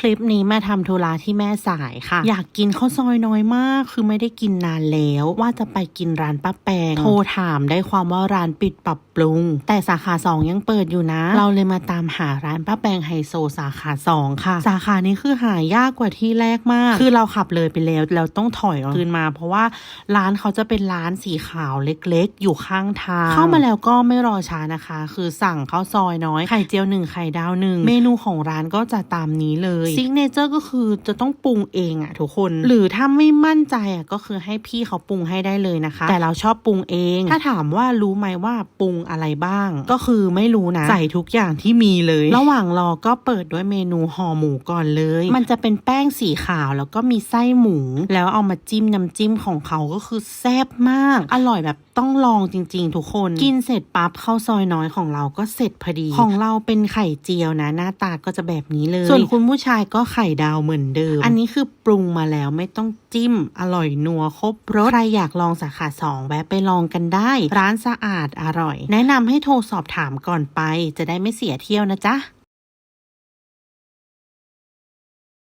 คลิปนี้มาทำธุระที่แม่สายค่ะ อยากกินข้าวซอยน้อยมาก คือไม่ได้กินนานแล้ว ว่าจะไปกินร้านป้าแปงโทรถามได้ความว่าร้านปิดปรับปรุง แต่สาขาสองยังเปิดอยู่นะ เราเลยมาตามหาร้านป้าแปงไฮโซสาขาสองค่ะ สาขานี้คือหายากกว่าที่แรกมาก คือเราขับเลยไปแล้วแล้วต้องถอยคืนมา เพราะว่าร้านเขาจะเป็นร้านสีขาวเล็กๆ อยู่ข้างทาง เข้ามาแล้วก็ไม่รอช้านะคะ คือสั่งข้าวซอยน้อยไข่เจียวหนึ่งไข่ดาวหนึ่งเมนูของร้านก็จะตามนี้เลยซิกเนเจอร์ก็คือจะต้องปรุงเองอะทุกคน หรือถ้าไม่มั่นใจอะก็คือให้พี่เขาปรุงให้ได้เลยนะคะ แต่เราชอบปรุงเอง ถ้าถามว่ารู้ไหมว่าปรุงอะไรบ้าง ก็คือไม่รู้นะ ใส่ทุกอย่างที่มีเลย ระหว่างรอก็เปิดด้วยเมนูห่อหมูก่อนเลย มันจะเป็นแป้งสีขาวแล้วก็มีไส้หมู แล้วเอามาจิ้มน้ำจิ้มของเขาก็คือแซ่บมาก อร่อยแบบ ต้องลองจริง ๆ ทุกคน กินเสร็จปั๊บข้าวซอยน้อยของเราก็เสร็จพอดี ของเราเป็นไข่เจียวนะ หน้าตาก็จะแบบนี้เลย ส่วนคุณผู้ชายก็ไข่ดาวเหมือนเดิม อันนี้คือปรุงมาแล้วไม่ต้องจิ้ม อร่อยนัวครบรสใครอยากลองสาขาสองแวะไปลองกันได้ ร้านสะอาดอร่อย แนะนำให้โทรสอบถามก่อนไป จะได้ไม่เสียเที่ยวนะจ๊ะ